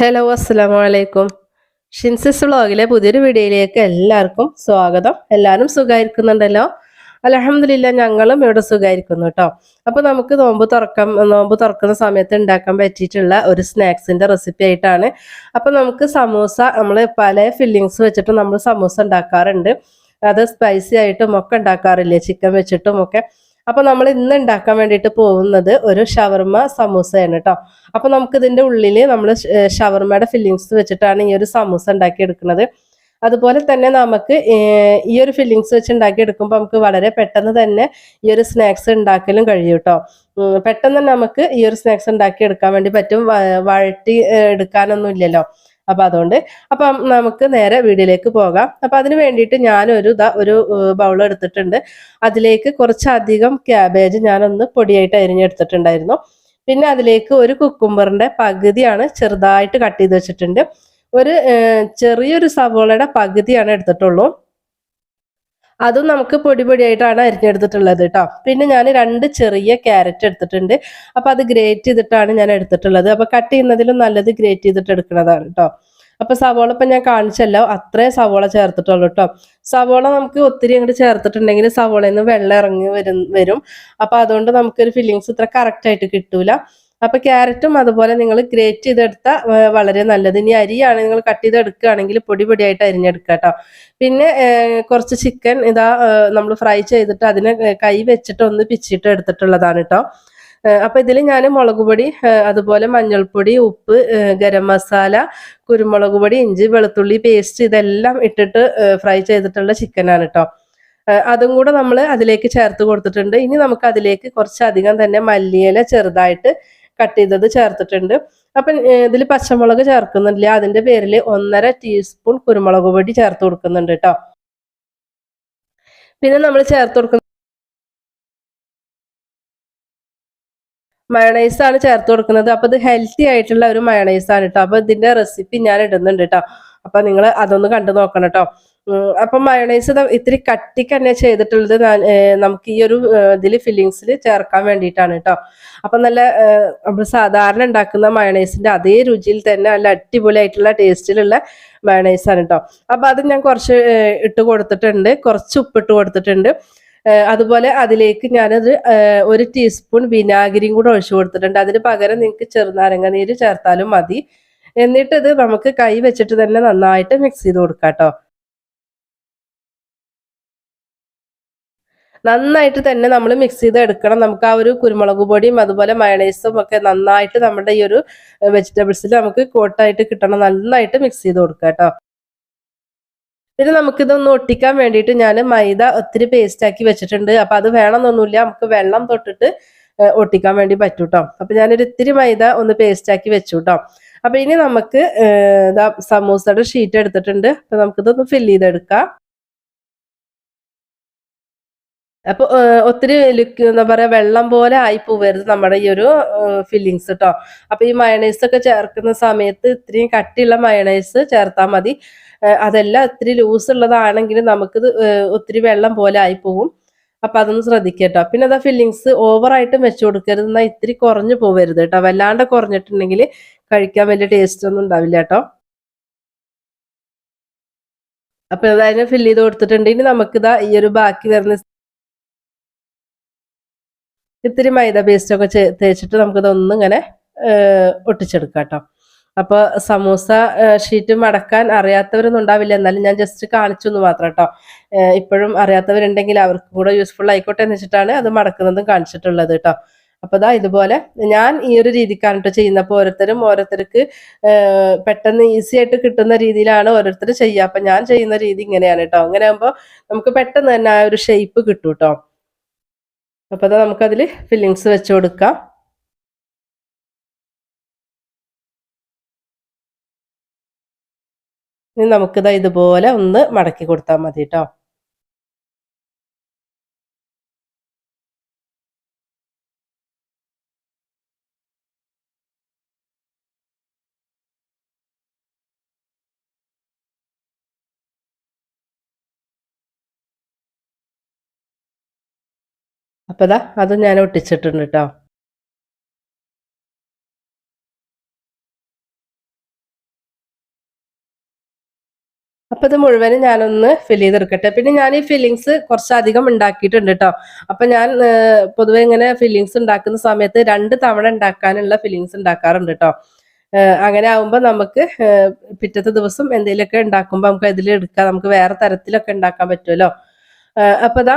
Hello അസ്സാം വലൈക്കും ഷിൻസിസ് വ്ളോഗിലെ പുതിയൊരു വീഡിയോയിലേക്ക് എല്ലാവർക്കും സ്വാഗതം. എല്ലാവരും സുഖമായിരിക്കുന്നുണ്ടല്ലോ? അലഹമില്ല ഞങ്ങളും ഇവിടെ സുഖമായിരിക്കുന്നു കേട്ടോ. അപ്പോൾ നമുക്ക് നോമ്പ് തുറക്കാം നോമ്പ് തുറക്കുന്ന സമയത്ത് ഉണ്ടാക്കാൻ പറ്റിയിട്ടുള്ള ഒരു സ്നാക്സിന്റെ റെസിപ്പി ആയിട്ടാണ്. അപ്പോൾ നമുക്ക് സമൂസ നമ്മൾ പല ഫില്ലിങ്സ് വെച്ചിട്ട് നമ്മൾ സമൂസ ഉണ്ടാക്കാറുണ്ട്. അത് സ്പൈസി ആയിട്ടും ഒക്കെ ഉണ്ടാക്കാറില്ലേ? ചിക്കൻ വെച്ചിട്ടും ഒക്കെ. അപ്പൊ നമ്മൾ ഇന്ന് ഉണ്ടാക്കാൻ വേണ്ടിയിട്ട് പോകുന്നത് ഒരു ഷവർമ സമൂസയാണ് കേട്ടോ അപ്പൊ നമുക്ക് ഇതിന്റെ ഉള്ളിൽ നമ്മൾ ഷവർമയുടെ ഫില്ലിങ്സ് വെച്ചിട്ടാണ് ഈ ഒരു സമൂസ ഉണ്ടാക്കി എടുക്കുന്നത് അതുപോലെ തന്നെ നമുക്ക് ഈ ഒരു ഫില്ലിങ്സ് വെച്ച് ഉണ്ടാക്കി എടുക്കുമ്പോൾ നമുക്ക് വളരെ പെട്ടെന്ന് തന്നെ ഈ ഒരു സ്നാക്സ് ഉണ്ടാക്കലും കഴിയും കേട്ടോ പെട്ടെന്ന് തന്നെ നമുക്ക് ഈ ഒരു സ്നാക്സ് ഉണ്ടാക്കി എടുക്കാൻ വേണ്ടി പറ്റും. വഴറ്റി എടുക്കാനൊന്നും ഇല്ലല്ലോ. അപ്പൊ അതുകൊണ്ട് അപ്പം നമുക്ക് നേരെ വീടിലേക്ക് പോകാം. അപ്പൊ അതിന് വേണ്ടിയിട്ട് ഞാനൊരു ഇതാ ഒരു ബൗൾ എടുത്തിട്ടുണ്ട്. അതിലേക്ക് കുറച്ചധികം ക്യാബേജ് ഞാനൊന്ന് പൊടിയായിട്ട് അരിഞ്ഞെടുത്തിട്ടുണ്ടായിരുന്നു. പിന്നെ അതിലേക്ക് ഒരു കുക്കുംബറിന്റെ പകുതിയാണ് ചെറുതായിട്ട് കട്ട് ചെയ്ത് വെച്ചിട്ടുണ്ട്. ഒരു ചെറിയൊരു സവോളയുടെ പകുതിയാണ് എടുത്തിട്ടുള്ളൂ. അതും നമുക്ക് പൊടി പൊടിയായിട്ടാണ് അരിഞ്ഞെടുത്തിട്ടുള്ളത് കേട്ടോ പിന്നെ ഞാൻ രണ്ട് ചെറിയ ക്യാരറ്റ് എടുത്തിട്ടുണ്ട്. അപ്പൊ അത് ഗ്രേറ്റ് ചെയ്തിട്ടാണ് ഞാൻ എടുത്തിട്ടുള്ളത്. അപ്പൊ കട്ട് ചെയ്യുന്നതിലും നല്ലത് ഗ്രേറ്റ് ചെയ്തിട്ട് എടുക്കുന്നതാണ് കേട്ടോ അപ്പൊ സവോള ഇപ്പൊ ഞാൻ കാണിച്ചല്ലോ. അത്രേ സവോള ചേർത്തിട്ടുള്ളൂ കേട്ടോ സവോള നമുക്ക് ഒത്തിരി അങ്ങോട്ട് ചേർത്തിട്ടുണ്ടെങ്കിൽ സവോളയിൽ നിന്ന് വെള്ളം ഇറങ്ങി വരും വരും. അപ്പൊ അതുകൊണ്ട് നമുക്കൊരു ഫില്ലിങ്സ് ഇത്ര കറക്റ്റ് ആയിട്ട് കിട്ടൂല. അപ്പൊ ക്യാരറ്റും അതുപോലെ നിങ്ങൾ ഗ്രേറ്റ് ചെയ്തെടുത്ത വളരെ നല്ലത്. ഇനി അരിയാണ് നിങ്ങൾ കട്ട് ചെയ്ത് എടുക്കുകയാണെങ്കിൽ പൊടി പൊടിയായിട്ട് അരിഞ്ഞെടുക്കുക പിന്നെ കുറച്ച് ചിക്കൻ ഇതാ നമ്മൾ ഫ്രൈ ചെയ്തിട്ട് അതിനെ കൈ വെച്ചിട്ട് ഒന്ന് പിച്ചിട്ട് എടുത്തിട്ടുള്ളതാണ് കേട്ടോ. അപ്പൊ ഇതിൽ ഞാൻ മുളക് പൊടി അതുപോലെ മഞ്ഞൾപ്പൊടി ഉപ്പ് ഗരം മസാല കുരുമുളക് പൊടി ഇഞ്ചി വെളുത്തുള്ളി പേസ്റ്റ് ഇതെല്ലാം ഇട്ടിട്ട് ഫ്രൈ ചെയ്തിട്ടുള്ള ചിക്കനാണ് കേട്ടോ. അതും കൂടെ നമ്മൾ അതിലേക്ക് ചേർത്ത് കൊടുത്തിട്ടുണ്ട്. ഇനി നമുക്ക് അതിലേക്ക് കുറച്ചധികം തന്നെ മല്ലിയില ചെറുതായിട്ട് കട്ട് ചെയ്തത് ചേർത്തിട്ടുണ്ട്. അപ്പം ഇതിൽ പച്ചമുളക് ചേർക്കുന്നില്ല അതിന്റെ പേരിൽ ഒന്നര ടീസ്പൂൺ കുരുമുളക് പൊടി ചേർത്ത് കൊടുക്കുന്നുണ്ട് കേട്ടോ പിന്നെ നമ്മൾ ചേർത്ത് കൊടുക്കുന്ന മയണൈസ് ആണ് ചേർത്ത് കൊടുക്കുന്നത്. അപ്പൊ ഇത് ഹെൽത്തി ആയിട്ടുള്ള ഒരു മയണൈസ് ആണ് കേട്ടോ അപ്പൊ ഇതിന്റെ റെസിപ്പി ഞാൻ ഇടുന്നുണ്ട് കേട്ടോ അപ്പൊ നിങ്ങൾ അതൊന്ന് കണ്ടു നോക്കണം കേട്ടോ അപ്പൊ മയണൈസ് ഇത്തിരി കട്ടിക്ക് തന്നെ ചെയ്തിട്ടുള്ളത് നമുക്ക് ഈ ഒരു ഇതിൽ ഫില്ലിങ്സിൽ ചേർക്കാൻ വേണ്ടിയിട്ടാണ് കേട്ടോ അപ്പൊ നല്ല നമ്മൾ സാധാരണ ഉണ്ടാക്കുന്ന മയണൈസിന്റെ അതേ രുചിയിൽ തന്നെ നല്ല അടിപൊളിയായിട്ടുള്ള ടേസ്റ്റിലുള്ള ആണ് കേട്ടോ അപ്പൊ അത് ഞാൻ കുറച്ച് ഇട്ട് കൊടുത്തിട്ടുണ്ട്. കുറച്ച് ഉപ്പിട്ട് കൊടുത്തിട്ടുണ്ട്. അതുപോലെ അതിലേക്ക് ഞാനത് ഒരു ടീസ്പൂൺ വിനാഗിരിയും കൂടെ ഒഴിച്ചു കൊടുത്തിട്ടുണ്ട്. അതിന് പകരം നിങ്ങൾക്ക് ചെറുനാരങ്ങ നീര് ചേർത്താലും മതി. എന്നിട്ട് ഇത് നമുക്ക് കൈ വെച്ചിട്ട് തന്നെ നന്നായിട്ട് മിക്സ് ചെയ്ത് കൊടുക്കാം കേട്ടോ നന്നായിട്ട് തന്നെ നമ്മൾ മിക്സ് ചെയ്ത് എടുക്കണം. നമുക്ക് ആ ഒരു കുരുമുളക് പൊടിയും അതുപോലെ മയണൈസും ഒക്കെ നന്നായിട്ട് നമ്മുടെ ഈ ഒരു വെജിറ്റബിൾസിൽ നമുക്ക് കോട്ടായിട്ട് കിട്ടണം. നന്നായിട്ട് മിക്സ് ചെയ്ത് കൊടുക്കുക കേട്ടോ. പിന്നെ നമുക്കിതൊന്ന് ഒട്ടിക്കാൻ വേണ്ടിയിട്ട് ഞാൻ മൈദ ഒത്തിരി പേസ്റ്റ് ആക്കി വെച്ചിട്ടുണ്ട്. അപ്പം അത് വേണമെന്നൊന്നുമില്ല. നമുക്ക് വെള്ളം തൊട്ടിട്ട് ഒട്ടിക്കാൻ വേണ്ടി പറ്റൂ കേട്ടോ അപ്പം ഞാനൊരു ഇത്തിരി മൈദ ഒന്ന് പേസ്റ്റ് ആക്കി വെച്ചു കേട്ടോ അപ്പം ഇനി നമുക്ക് സമൂസയുടെ ഷീറ്റ് എടുത്തിട്ടുണ്ട്. അപ്പം നമുക്കിതൊന്ന് ഫില്ല് ചെയ്തെടുക്കാം. അപ്പൊ ഒത്തിരി ലുക്ക് എന്താ പറയാ വെള്ളം പോലെ ആയി പോവരുത് നമ്മുടെ ഈ ഒരു ഫില്ലിങ്സ് കേട്ടോ അപ്പൊ ഈ മയണൈസ് ഒക്കെ ചേർക്കുന്ന സമയത്ത് ഇത്രയും കട്ടിയുള്ള മയണൈസ് ചേർത്താൽ മതി. അതെല്ലാം ഒത്തിരി ലൂസ് ഉള്ളതാണെങ്കിൽ നമുക്കിത് ഒത്തിരി വെള്ളം പോലെ ആയി പോവും. അപ്പൊ അതൊന്ന് ശ്രദ്ധിക്കട്ടോ പിന്നെ അതാ ഫില്ലിങ്സ് ഓവറായിട്ടും വെച്ചു കൊടുക്കരുത്. എന്നാൽ ഇത്തിരി കുറഞ്ഞു പോവരുത് കേട്ടോ വല്ലാണ്ട് കുറഞ്ഞിട്ടുണ്ടെങ്കിൽ കഴിക്കാൻ വലിയ ടേസ്റ്റ് ഒന്നും ഉണ്ടാവില്ല കേട്ടോ അപ്പൊ അതായത് ഫില്ല് ചെയ്ത് കൊടുത്തിട്ടുണ്ട്. ഇനി നമുക്കിതാ ഈ ഒരു ബാക്കി വരുന്ന ഇത്തിരി മൈദ പേസ്റ്റ് ഒക്കെ തേച്ചിട്ട് നമുക്കിതൊന്നും ഇങ്ങനെ ഒട്ടിച്ചെടുക്കാം കേട്ടോ. അപ്പോൾ സമൂസ ഷീറ്റ് മടക്കാൻ അറിയാത്തവരൊന്നും ഉണ്ടാവില്ല. എന്നാലും ഞാൻ ജസ്റ്റ് കാണിച്ചു എന്ന് മാത്രം കേട്ടോ. ഇപ്പോഴും അറിയാത്തവരുണ്ടെങ്കിൽ അവർക്കും കൂടെ യൂസ്ഫുൾ ആയിക്കോട്ടെ എന്ന് വെച്ചിട്ടാണ് അത് മടക്കുന്നതും കാണിച്ചിട്ടുള്ളത് കേട്ടോ. അപ്പൊ ഇതാ ഇതുപോലെ ഞാൻ ഈ ഒരു രീതിക്കാണ് കേട്ടോ ചെയ്യുന്നപ്പോൾ ഓരോരുത്തരും ഓരോരുത്തർക്ക് പെട്ടെന്ന് ഈസി ആയിട്ട് കിട്ടുന്ന രീതിയിലാണ് ഓരോരുത്തർ ചെയ്യുക. അപ്പൊ ഞാൻ ചെയ്യുന്ന രീതി ഇങ്ങനെയാണ് കേട്ടോ. അങ്ങനെ ആകുമ്പോൾ നമുക്ക് പെട്ടെന്ന് തന്നെ ആ ഒരു ഷേപ്പ് കിട്ടും കേട്ടോ. അപ്പോൾ അത് നമുക്കതിൽ ഫില്ലിങ്സ് വെച്ച് കൊടുക്കാം. ഇനി നമുക്കിതാ ഇതുപോലെ ഒന്ന് മടക്കി കൊടുത്താൽ മതി കേട്ടോ അപ്പോൾ അത് ഞാൻ ഒട്ടിച്ചിട്ടുണ്ട് കേട്ടോ അപ്പം ഇത് മുഴുവനും ഞാനൊന്ന് ഫിൽ ചെയ്തെടുക്കട്ടെ. പിന്നെ ഞാൻ ഈ ഫില്ലിങ്സ് കുറച്ചധികം ഉണ്ടാക്കിയിട്ടുണ്ട് കേട്ടോ അപ്പം ഞാൻ പൊതുവെ ഇങ്ങനെ ഫില്ലിങ്സ് ഉണ്ടാക്കുന്ന സമയത്ത് രണ്ട് തവണ ഉണ്ടാക്കാനുള്ള ഫില്ലിങ്സ് ഉണ്ടാക്കാറുണ്ട് കേട്ടോ അങ്ങനെ ആവുമ്പോൾ നമുക്ക് പിറ്റത്തെ ദിവസം എന്തെങ്കിലുമൊക്കെ ഉണ്ടാക്കുമ്പോൾ നമുക്ക് അതിൽ നമുക്ക് വേറെ തരത്തിലൊക്കെ ഉണ്ടാക്കാൻ പറ്റുമല്ലോ. ഏഹ്, അപ്പൊ ഇതാ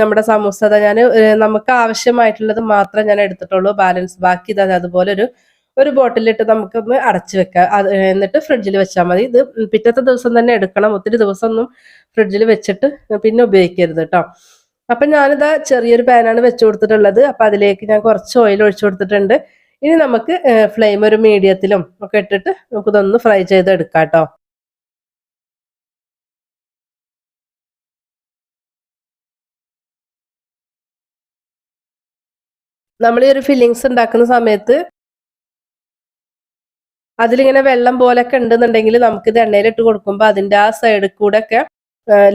നമ്മുടെ സമൂസ ഞാൻ നമുക്ക് ആവശ്യമായിട്ടുള്ളത് മാത്രം ഞാൻ എടുത്തിട്ടുള്ളൂ ബാലൻസ്. ബാക്കി ഇതാ അതുപോലെ ഒരു ഒരു ബോട്ടിലിട്ട് നമുക്കൊന്ന് അടച്ചു വെക്കാം. എന്നിട്ട് ഫ്രിഡ്ജിൽ വെച്ചാൽ മതി. ഇത് പിറ്റത്തെ ദിവസം തന്നെ എടുക്കണം. ഒത്തിരി ദിവസം ഒന്നും ഫ്രിഡ്ജിൽ വെച്ചിട്ട് പിന്നെ ഉപയോഗിക്കരുത് കേട്ടോ അപ്പം ഞാനിതാ ചെറിയൊരു പാനാണ് വെച്ച് കൊടുത്തിട്ടുള്ളത്. അപ്പം അതിലേക്ക് ഞാൻ കുറച്ച് ഓയിൽ ഒഴിച്ചു കൊടുത്തിട്ടുണ്ട്. ഇനി നമുക്ക് ഫ്ലെയിം ഒരു മീഡിയത്തിലും ഒക്കെ ഇട്ടിട്ട് നമുക്കിതൊന്ന് ഫ്രൈ ചെയ്തെടുക്കാം കേട്ടോ നമ്മൾ ഈ ഒരു ഫില്ലിങ്സ് ഉണ്ടാക്കുന്ന സമയത്ത് അതിലിങ്ങനെ വെള്ളം പോലൊക്കെ ഉണ്ടെന്നുണ്ടെങ്കിൽ നമുക്കിത് എണ്ണയിലിട്ട് കൊടുക്കുമ്പോൾ അതിന്റെ ആ സൈഡിൽ കൂടെ ഒക്കെ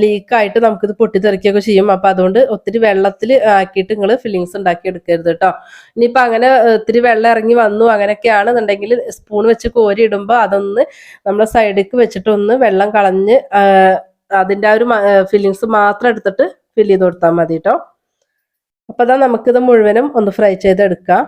ലീക്കായിട്ട് നമുക്കിത് പൊട്ടിത്തെറിക്കുകയൊക്കെ ചെയ്യും. അപ്പം അതുകൊണ്ട് ഒത്തിരി വെള്ളത്തിൽ ആക്കിയിട്ട് നിങ്ങൾ ഫില്ലിങ്സ് ഉണ്ടാക്കി എടുക്കരുത് കേട്ടോ ഇനിയിപ്പോൾ അങ്ങനെ ഒത്തിരി വെള്ളം ഇറങ്ങി വന്നു അങ്ങനെയൊക്കെയാണെന്നുണ്ടെങ്കിൽ സ്പൂൺ വെച്ച് കോരി ഇടുമ്പോൾ അതൊന്ന് നമ്മുടെ സൈഡിലേക്ക് വെച്ചിട്ടൊന്ന് വെള്ളം കളഞ്ഞ് അതിന്റെ ആ ഒരു ഫില്ലിങ്സ് മാത്രം എടുത്തിട്ട് ഫില്ല് ചെയ്ത് കൊടുത്താൽ മതി കേട്ടോ അപ്പൊ അതാ നമുക്കിത് മുഴുവനും ഒന്ന് ഫ്രൈ ചെയ്തെടുക്കാം.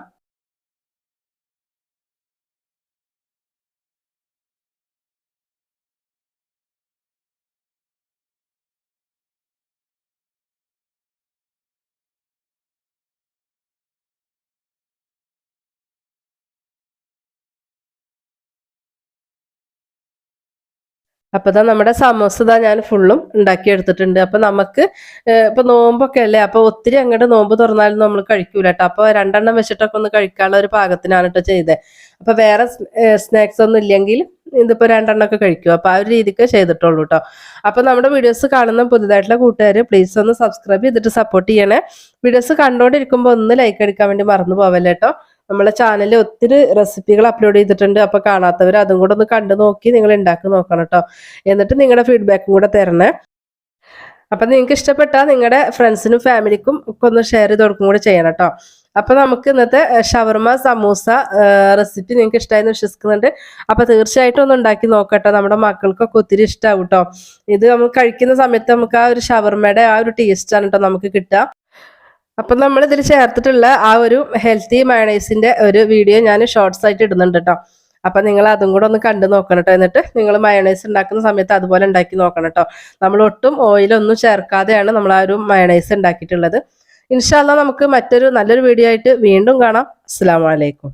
അപ്പൊ ഇതാ നമ്മുടെ സമോസ ഞാൻ ഫുള്ളും ഉണ്ടാക്കി എടുത്തിട്ടുണ്ട് അപ്പൊ നമുക്ക് ഇപ്പൊ നോമ്പൊക്കെ അല്ലേ അപ്പൊ ഒത്തിരി അങ്ങോട്ട് നോമ്പ് തുറന്നാലും നമ്മൾ കഴിക്കൂല കേട്ടോ അപ്പൊ രണ്ടെണ്ണം വെച്ചിട്ടൊക്കെ ഒന്ന് കഴിക്കാനുള്ള ഒരു പാകത്തിനാണ് കേട്ടോ ചെയ്തത് അപ്പൊ വേറെ സ്നാക്സ് ഒന്നും ഇല്ലെങ്കിൽ ഇതിപ്പോ രണ്ടെണ്ണം ഒക്കെ കഴിക്കും. അപ്പൊ ആ ഒരു രീതിക്ക് ചെയ്തിട്ടുള്ളൂ കേട്ടോ അപ്പൊ നമ്മുടെ വീഡിയോസ് കാണുന്ന പുതുതായിട്ടുള്ള കൂട്ടുകാർ പ്ലീസ് ഒന്ന് സബ്സ്ക്രൈബ് ചെയ്തിട്ട് സപ്പോർട്ട് ചെയ്യണേ. വീഡിയോസ് കണ്ടോണ്ടിരിക്കുമ്പോ ഒന്ന് ലൈക്ക് അടിക്കാൻ വേണ്ടി മറന്നു പോവല്ലേ കേട്ടോ നമ്മളെ ചാനലിൽ ഒത്തിരി റെസിപ്പികൾ അപ്ലോഡ് ചെയ്തിട്ടുണ്ട്. അപ്പൊ കാണാത്തവർ അതും കൂടെ ഒന്ന് കണ്ടു നോക്കി നിങ്ങൾ ഉണ്ടാക്കി നോക്കണം കേട്ടോ എന്നിട്ട് നിങ്ങളുടെ ഫീഡ്ബാക്കും കൂടെ തരണേ. അപ്പൊ നിങ്ങൾക്ക് ഇഷ്ടപ്പെട്ടാൽ നിങ്ങളുടെ ഫ്രണ്ട്സിനും ഫാമിലിക്കും ഒക്കെ ഒന്ന് ഷെയർ ചെയ്ത് കൊടുക്കും കൂടെ ചെയ്യണം കേട്ടോ അപ്പൊ നമുക്ക് ഇന്നത്തെ ഷവർമ സമൂസ റെസിപ്പി നിങ്ങൾക്ക് ഇഷ്ടമായെന്ന് വിശ്വസിക്കുന്നുണ്ട്. അപ്പൊ തീർച്ചയായിട്ടും ഒന്ന് ഉണ്ടാക്കി നോക്കട്ടോ. നമ്മുടെ മക്കൾക്കൊക്കെ ഒത്തിരി ഇഷ്ടമാവും കേട്ടോ ഇത് നമ്മൾ കഴിക്കുന്ന സമയത്ത് നമുക്ക് ആ ഒരു ഷവർമയുടെ ആ ഒരു ടേസ്റ്റ് ആണ് കേട്ടോ നമുക്ക് കിട്ടുക. അപ്പൊ നമ്മൾ ഇതിൽ ചേർത്തിട്ടുള്ള ആ ഒരു ഹെൽത്തി മയണൈസിന്റെ ഒരു വീഡിയോ ഞാൻ ഷോർട്സ് ആയിട്ട് ഇടുന്നുണ്ട് കേട്ടോ അപ്പം നിങ്ങൾ അതും കൂടെ ഒന്ന് കണ്ടു നോക്കണം കേട്ടോ എന്നിട്ട് നിങ്ങൾ മയണൈസ് ഉണ്ടാക്കുന്ന സമയത്ത് അതുപോലെ ഉണ്ടാക്കി നോക്കണം കേട്ടോ നമ്മൾ ഒട്ടും ഓയിലൊന്നും ചേർക്കാതെയാണ് നമ്മൾ ആ ഒരു മയണൈസ് ഉണ്ടാക്കിയിട്ടുള്ളത്. ഇൻഷാല്ല നമുക്ക് മറ്റൊരു നല്ലൊരു വീഡിയോ ആയിട്ട് വീണ്ടും കാണാം. അസ്സാം വലൈക്കും